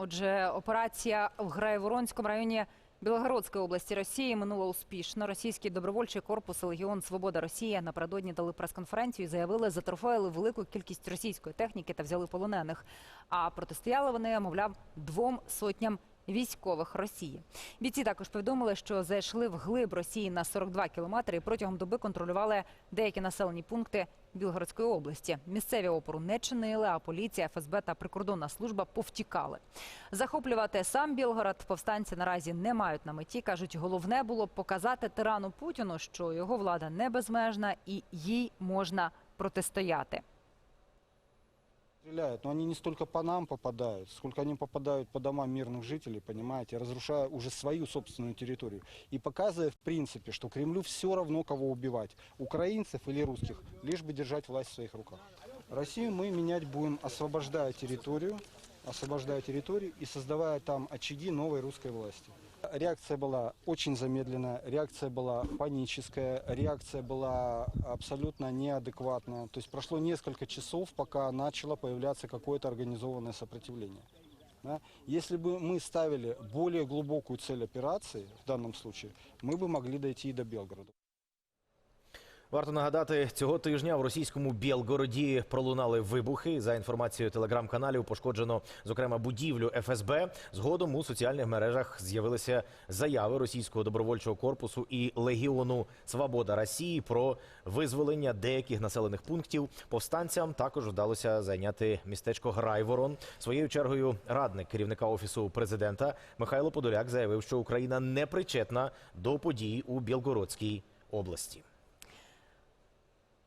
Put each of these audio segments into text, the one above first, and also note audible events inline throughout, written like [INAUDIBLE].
Отже, операція в Граєворонському районі Білогородської області Росії минула успішно. Російський добровольчий корпус Легіон Свобода Росія напередодні дали прес-конференцію і заявили, затрофеїли велику кількість російської техніки та взяли полонених. А протистояли вони, мовляв, двом сотням військових Росії. Бійці також повідомили, що зайшли в глиб Росії на 42 кілометри і протягом доби контролювали деякі населені пункти Білгородської області. Місцеві опору не чинили, а поліція, ФСБ та прикордонна служба повтікали. Захоплювати сам Білгород повстанці наразі не мають на меті. кажуть, головне було показати тирану Путіну, що його влада не безмежна і їй можна протистояти. Стреляют, но они не столько по нам попадают, сколько они попадают по домам мирных жителей, понимаете, разрушая уже свою собственную территорию. И показывая, в принципе, что Кремлю все равно, кого убивать, украинцев или русских, лишь бы держать власть в своих руках. Россию мы менять будем, освобождая территорию, освобождая территорию и создавая там очаги новой русской власти. Реакция была очень замедленная, реакция была паническая, реакция была абсолютно неадекватная. То есть прошло несколько часов, пока начало появляться какое-то организованное сопротивление. Да? Если бы мы ставили более глубокую цель операции, в данном случае, мы бы могли дойти и до Белгорода. Варто нагадати, цього тижня в російському Білгороді пролунали вибухи. За інформацією телеграм-каналів, пошкоджено зокрема будівлю ФСБ. Згодом у соціальних мережах з'явилися заяви російського добровольчого корпусу і легіону Свобода Росії про визволення деяких населених пунктів. Повстанцям також вдалося зайняти містечко Грайворон. Своєю чергою радник керівника офісу президента Михайло Подоляк заявив, що Україна не причетна до подій у Білгородській області.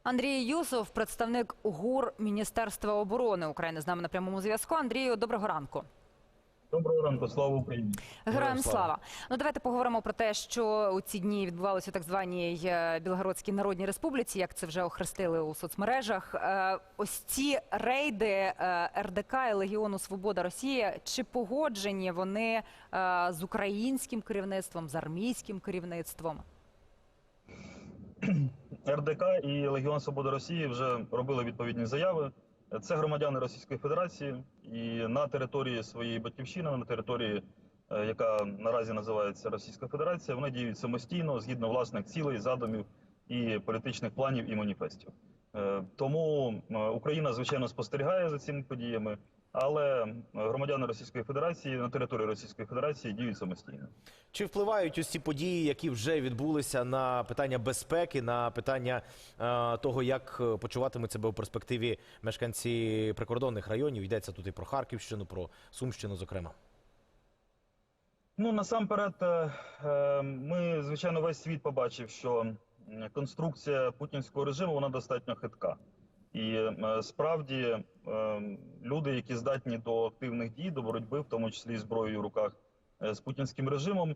Андрій Юсов, представник ГУР Міністерства оборони України, з нами на прямому зв'язку. Андрію, доброго ранку. Доброго ранку, слава Україні. Героям слава. слава. Ну давайте поговоримо про те, що у ці дні відбувалося у так званій е, Білгородській Народній Республіці, як це вже охрестили у соцмережах. Е, Ось ці рейди е, РДК і Легіону Свобода Росія. Чи погоджені вони з українським керівництвом, з армійським керівництвом? [CLEARS THROAT] РДК і Легіон Свободи Росії вже робили відповідні заяви. Це громадяни Російської Федерації, і на території своєї батьківщини, на території, е, яка наразі називається Російська Федерація, вони діють самостійно згідно власних цілей, задумів і політичних планів і маніфестів. Е, Тому е, Україна звичайно спостерігає за цими подіями, але громадяни Російської Федерації на території Російської Федерації діють самостійно. Чи впливають ці події, які вже відбулися на питання безпеки, на питання е, того, як почуватимуть себе у перспективі мешканці прикордонних районів? Йдеться тут і про Харківщину, про Сумщину, зокрема. Ну насамперед, е, е, ми звичайно весь світ побачив, що конструкція путінського режиму вона достатньо хитка. І е, справді е, люди, які здатні до активних дій, до боротьби, в тому числі зброєю в руках е, з путінським режимом,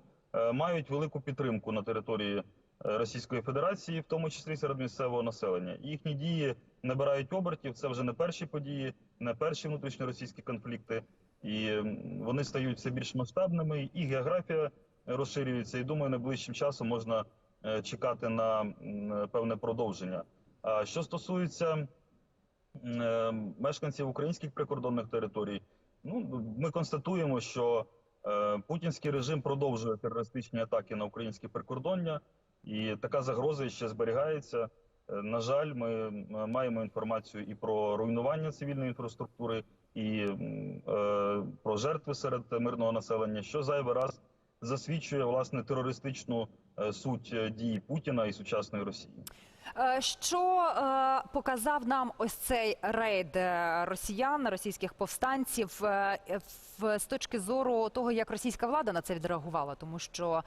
мають велику підтримку на території Російської Федерації, в тому числі серед місцевого населення. Їхні дії набирають обертів. Це вже не перші події, не перші внутрішньоросійські конфлікти і вони стають все більш масштабними, і географія розширюється. І думаю, найближчим часом можна чекати на певне продовження. А що стосується мешканців українських прикордонних територій, ну ми констатуємо, що е, путінський режим продовжує терористичні атаки на українське прикордоння, і така загроза ще зберігається. Е, На жаль, ми маємо інформацію і про руйнування цивільної інфраструктури, і е, про жертви серед мирного населення, що зайвий раз засвідчує власне терористичну е, суть е, дій Путіна і сучасної Росії. Е, Що е, показав нам ось цей рейд е, росіян, російських повстанців, в, з точки зору того, як російська влада на це відреагувала, тому що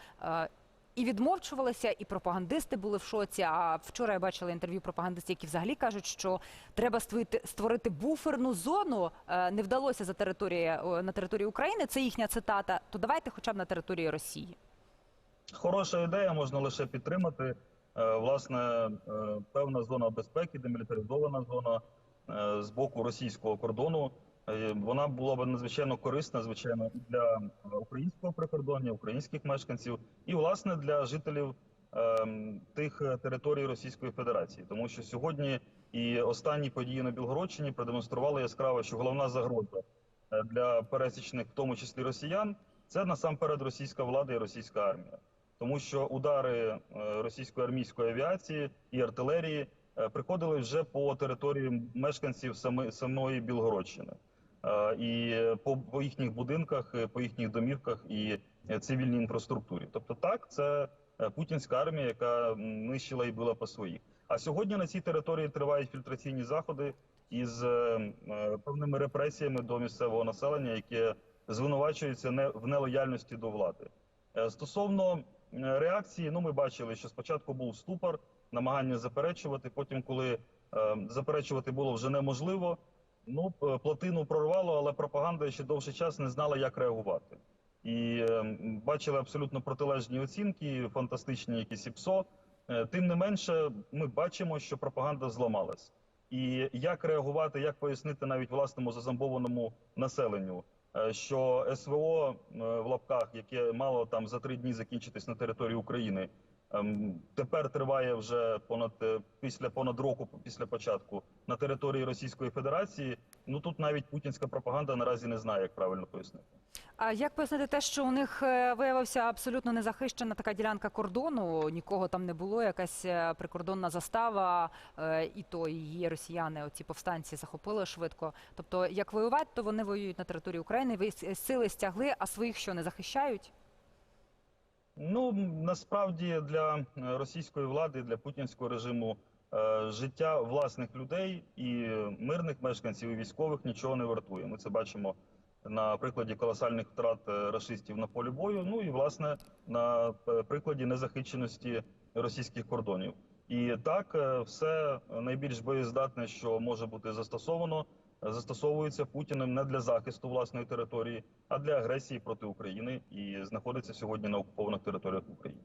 і відмовчувалися, і пропагандисти були в шоці. А вчора я бачила інтерв'ю пропагандистів, які взагалі кажуть, що треба створити, створити буферну зону. Не вдалося за території на території України. Це їхня цитата. То давайте, хоча б на території Росії. Хороша ідея, можна лише підтримати. Е, Власне, е, певна зона безпеки, демілітаризована зона е, з боку російського кордону. Вона була б надзвичайно корисна, звичайно, для українського прикордоння, українських мешканців, і власне для жителів тих територій Російської Федерації, тому що сьогодні і останні події на Білгородщині продемонстрували яскраво, що головна загроза для пересічних, в тому числі росіян, це насамперед російська влада і російська армія, тому що удари е, російської армійської авіації і артилерії е, приходили вже по території мешканців самої Білгородщини. Е, і по, їхніх будинках, по їхніх домівках і цивільній інфраструктурі. Тобто, так, це путінська армія, яка нищила і била по своїх. А сьогодні на цій території тривають фільтраційні заходи із певними репресіями до місцевого населення, яке звинувачується не в нелояльності до влади. Стосовно реакції, ну ми бачили, що спочатку був ступор, намагання заперечувати. Потім, коли е, заперечувати було вже неможливо, ну п- плотину прорвало, але пропаганда ще довший час не знала, як реагувати. І е, бачили абсолютно протилежні оцінки, фантастичні якісь ІПСО. Е, Тим не менше, ми бачимо, що пропаганда зламалась. І як реагувати, як пояснити навіть власному зазомбованому населенню, е, що СВО е, в лапках, яке мало там за три дні закінчитись на території України, тепер триває вже понад е, після понад року після початку на території Російської Федерації. Ну тут навіть путінська пропаганда наразі не знає, як правильно пояснити. А як пояснити те, що у них е, виявився абсолютно незахищена така ділянка кордону? Нікого там не було, якась е, прикордонна застава, і то її росіяни, оці повстанці, захопили швидко. Тобто, як воювати, то вони воюють на території України. Ви сили стягли, а своїх що не захищають? Ну насправді для е, російської влади, для путінського режиму е, життя власних людей і мирних мешканців і військових нічого не вартує. Ми це бачимо на прикладі колосальних втрат е, рашистів на полі бою. Ну і власне на прикладі незахищеності російських кордонів. І так все найбільш боєздатне, що може бути застосовано, застосовується Путіним не для захисту власної території, а для агресії проти України і знаходиться сьогодні на окупованих територіях України.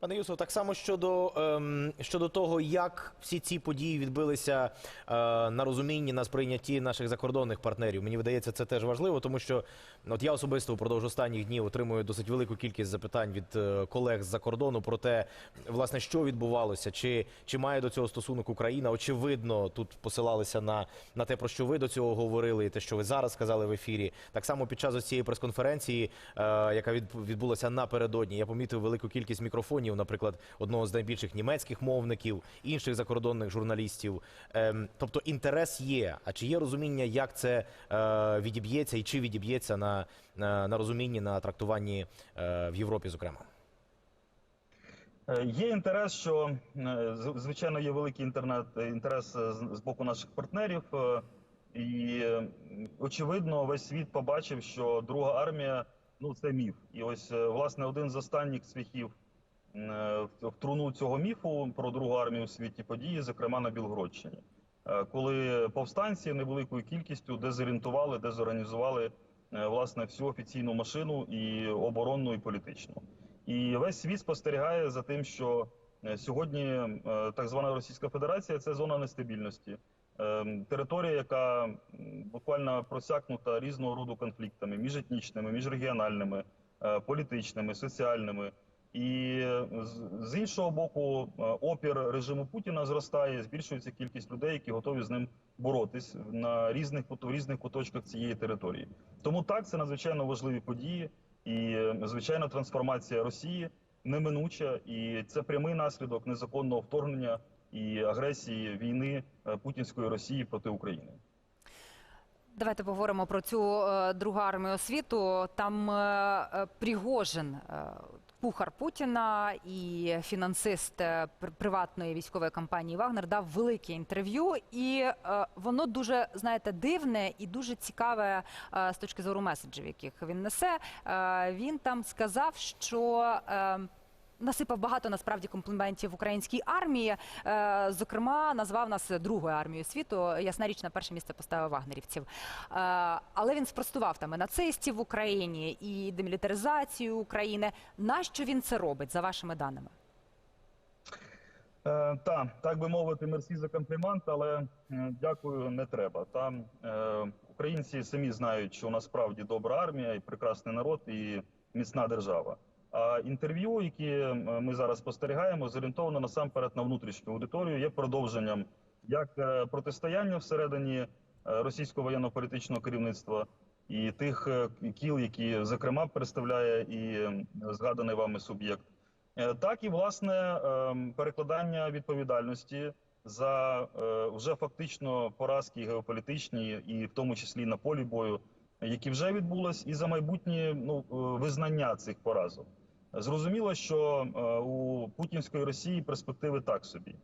Пане Юсов, так само щодо, ем, щодо того, як всі ці події відбилися е, на розумінні, на сприйнятті наших закордонних партнерів. Мені видається, це теж важливо, тому що от я особисто впродовж останніх днів отримую досить велику кількість запитань від е, колег з-за кордону про те, власне, що відбувалося, чи, чи має до цього стосунок Україна. Очевидно, тут посилалися на, на те, про що ви до цього говорили, і те, що ви зараз сказали в ефірі. Так само під час цієї прес-конференції, е, яка від, відбулася напередодні, я помітив велику кількість мікрофонів, наприклад, одного з найбільших німецьких мовників, інших закордонних журналістів. Ем, тобто інтерес є. А чи є розуміння, як це е, відіб'ється і чи відіб'ється на, на, на розумінні на трактуванні е, в Європі, зокрема? Е, Є інтерес, що звичайно є великий інтернет інтерес з боку наших партнерів, і очевидно, весь світ побачив, що друга армія ну це міф. І ось власне один з останніх свіхів в в труну цього міфу про другу армію у світі події, зокрема на Білгородщині, Е, коли повстанці невеликою кількістю дезорієнтували, дезорганізували е, власне всю офіційну машину і оборонну, і політичну. І весь світ спостерігає за тим, що е, сьогодні е, так звана Російська Федерація це зона нестабільності, Е, територія, яка буквально просякнута різного роду конфліктами міжетнічними, міжрегіональними, е, політичними, соціальними. І з- іншого боку, е, опір режиму Путіна зростає, збільшується кількість людей, які готові з ним боротись на різних в різних куточках цієї території. Тому так це надзвичайно важливі події, і е, звичайно, трансформація Росії неминуча, і це прямий наслідок незаконного вторгнення і агресії війни е, путінської Росії проти України. Давайте поговоримо про цю другу армію світу. Там Пригожин, кухар Путіна і фінансист е, приватної військової компанії Вагнер дав велике інтерв'ю, і е, воно дуже знаєте дивне і дуже цікаве е, з точки зору меседжів, яких він несе. Він там сказав, що. е, Насипав багато насправді компліментів українській армії. Е, зокрема, назвав нас другою армією світу. Ясна річ, на перше місце поставив вагнерівців. Е, але він спростував там і нацистів в Україні, і демілітаризацію України. Нащо він це робить за вашими даними? Е, та, так би мовити, мерсі за комплімент, але дякую, не треба. Там е, українці самі знають, що у нас справді добра армія і прекрасний народ, і міцна держава. Інтерв'ю, які ми зараз спостерігаємо, зорієнтовано насамперед на внутрішню аудиторію, є продовженням як е, протистояння всередині е, російського воєнно-політичного керівництва, і тих е, кіл, які зокрема представляє і згаданий вами суб'єкт, так і власне перекладання відповідальності за вже фактично поразки геополітичні, і в тому числі на полі бою, які вже відбулись, і за майбутнє ну, визнання цих поразок. Зрозуміло, що е, у путінської Росії перспективи так собі,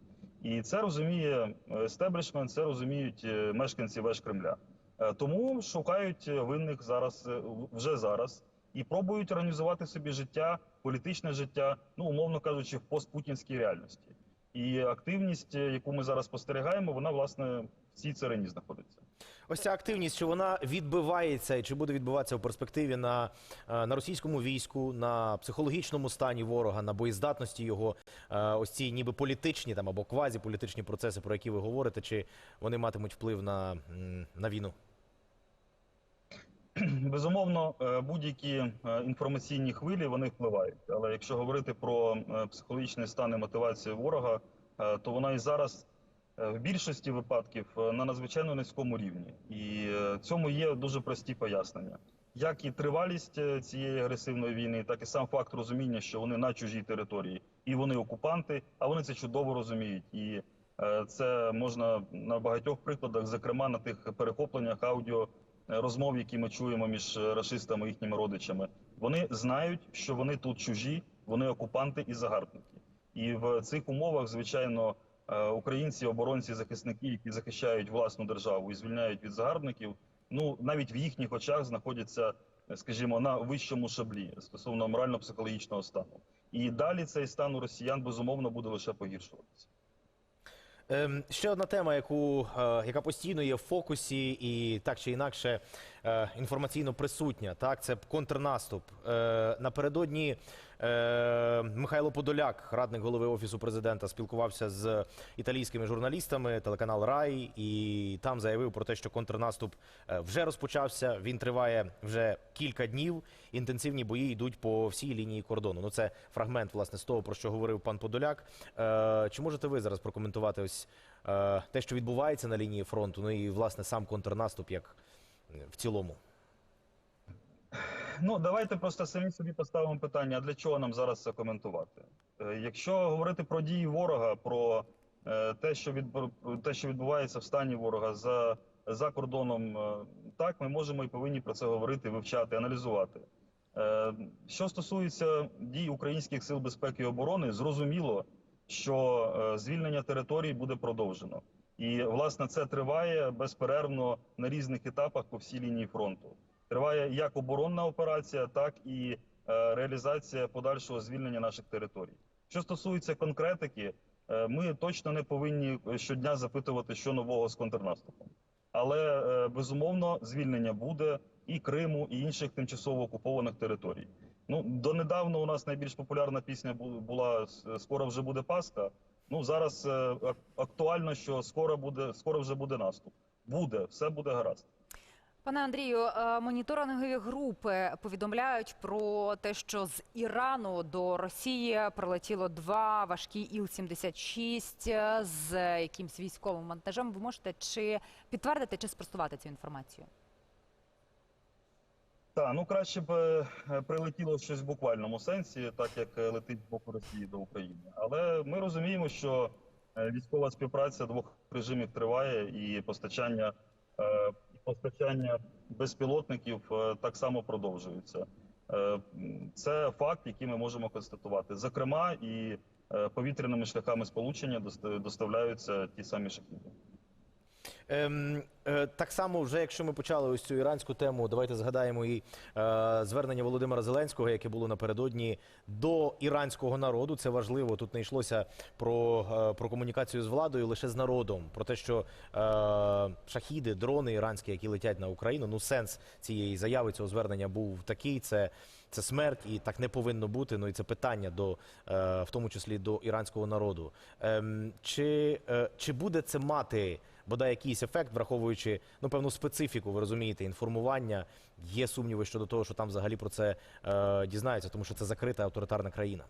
і це розуміє естеблішмент, це розуміють е, мешканці веж Кремля. Е, Тому шукають винних зараз е, вже зараз і пробують організувати собі життя, політичне життя, ну умовно кажучи, в постпутінській реальності. І активність, е, яку ми зараз спостерігаємо, вона власне в цій царині знаходиться. Ось ця активність, чи вона відбивається і чи буде відбуватися в перспективі на, е, на російському війську, на психологічному стані ворога, на боєздатності його, Е, ось ці ніби політичні там або квазіполітичні процеси, про які ви говорите, чи вони матимуть вплив на, на війну? Безумовно, е, будь-які інформаційні хвилі вони впливають. Але якщо говорити про психологічний стан і мотивацію ворога, то вона і зараз в більшості випадків е, на надзвичайно низькому рівні, і е, цьому є дуже прості пояснення. Як і тривалість е, цієї агресивної війни, так і сам факт розуміння, що вони на чужій території і вони окупанти, а вони це чудово розуміють. І е, це можна на багатьох прикладах, зокрема на тих перехопленнях аудіо е, розмов, які ми чуємо між е, рашистами і їхніми родичами. Вони знають, що вони тут чужі, вони окупанти і загарбники. І в цих умовах, звичайно, е, українці, оборонці, захисники, які захищають власну державу і звільняють від загарбників, ну навіть в їхніх очах знаходяться, е, скажімо, на вищому шаблі стосовно морально-психологічного стану. І далі цей стан у росіян безумовно буде лише погіршуватися. Ем, ще одна тема, яку, е, яка постійно є в фокусі і так чи інакше е, інформаційно присутня. Так, це контрнаступ. Е, напередодні е, Михайло Подоляк, радник голови офісу президента, спілкувався з італійськими журналістами, телеканал Рай, і там заявив про те, що контрнаступ вже розпочався. Він триває вже кілька днів. Інтенсивні бої йдуть по всій лінії кордону. Ну, це фрагмент власне з того, про що говорив пан Подоляк. Чи можете ви зараз прокоментувати ось те, що відбувається на лінії фронту? Ну і власне сам контрнаступ, як в цілому? Ну давайте просто самі собі поставимо питання: а для чого нам зараз це коментувати? Е, Якщо говорити про дії ворога, про е, те, що від те, що відбувається в стані ворога за, за кордоном, е, так ми можемо і повинні про це говорити, вивчати, аналізувати. Що стосується дій українських сил безпеки і оборони, зрозуміло, що звільнення територій буде продовжено. І власне це триває безперервно на різних етапах по всій лінії фронту. Триває як оборонна операція, так і е, реалізація подальшого звільнення наших територій. Що стосується конкретики, е, ми точно не повинні щодня запитувати, що нового з контрнаступом. Але е, безумовно звільнення буде і Криму, і інших тимчасово окупованих територій. Ну донедавна у нас найбільш популярна пісня була Скоро вже буде Пасха. Ну зараз е, актуально, що скоро буде, скоро вже буде наступ. Буде, все буде гаразд. Пане Андрію, е, моніторингові групи повідомляють про те, що з Ірану до Росії прилетіло два важкі Іл-76 е, з якимсь військовим вантажем. Ви можете чи підтвердити, чи спростувати цю інформацію? Так, ну краще б е, прилетіло щось в буквальному сенсі, так як е, летить з боку Росії до України. Але ми розуміємо, що е, військова співпраця двох режимів триває, і постачання, і постачання безпілотників так само продовжується. Це факт, який ми можемо констатувати. Зокрема, і повітряними шляхами сполучення доста- доставляються ті самі шахіди. Ем, е, так само, вже якщо ми почали ось цю іранську тему, давайте згадаємо і е, звернення Володимира Зеленського, яке було напередодні до іранського народу. Це важливо. Тут не йшлося про, е, про комунікацію з владою, лише з народом. Про те, що е, шахіди, дрони іранські, які летять на Україну. Ну, сенс цієї заяви, цього звернення був такий. Це це смерть, і так не повинно бути. Ну і це питання до е, в тому числі до іранського народу. Ем, чи, е, чи буде це мати бодай якийсь ефект, враховуючи ну певну специфіку, ви розумієте, інформування? Є сумніви щодо того, що там взагалі про це е, дізнаються, тому що це закрита авторитарна країна.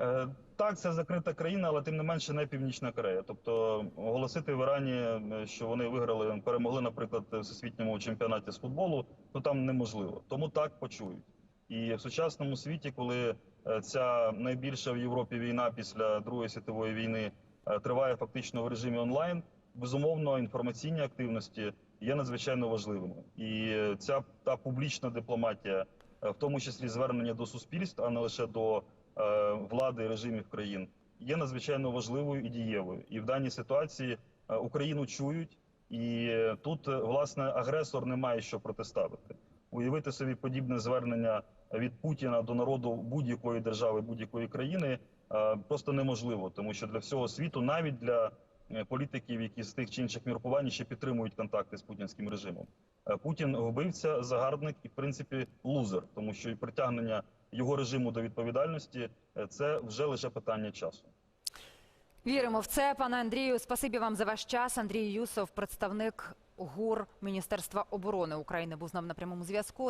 Е, Так, це закрита країна, але тим не менше не Північна Корея. Тобто оголосити в Ірані, е, що вони виграли, перемогли, наприклад, в всесвітньому чемпіонаті з футболу, ну там неможливо. Тому так почують. І в сучасному світі, коли е, ця найбільша в Європі війна після Другої світової війни триває фактично в режимі онлайн, безумовно, інформаційні активності є надзвичайно важливими. І е, ця та публічна дипломатія, е, в тому числі звернення до суспільств, а не лише до е, влади і режимів країн, є надзвичайно важливою і дієвою. І в даній ситуації е, Україну чують, і е, тут е, власне агресор не має що протиставити. Уявити собі подібне звернення від Путіна до народу будь-якої держави, будь-якої країни е, просто неможливо, тому що для всього світу, навіть для е, політиків, які з тих чи інших міркувань ще підтримують контакти з путінським режимом. Е, Путін вбивця, загарбник і в принципі лузер, тому що і притягнення його режиму до відповідальності це вже лише питання часу. Віримо в це, пане Андрію. Спасибі вам за ваш час. Андрій Юсов, представник ГУР Міністерства оборони України, був з нами на прямому зв'язку.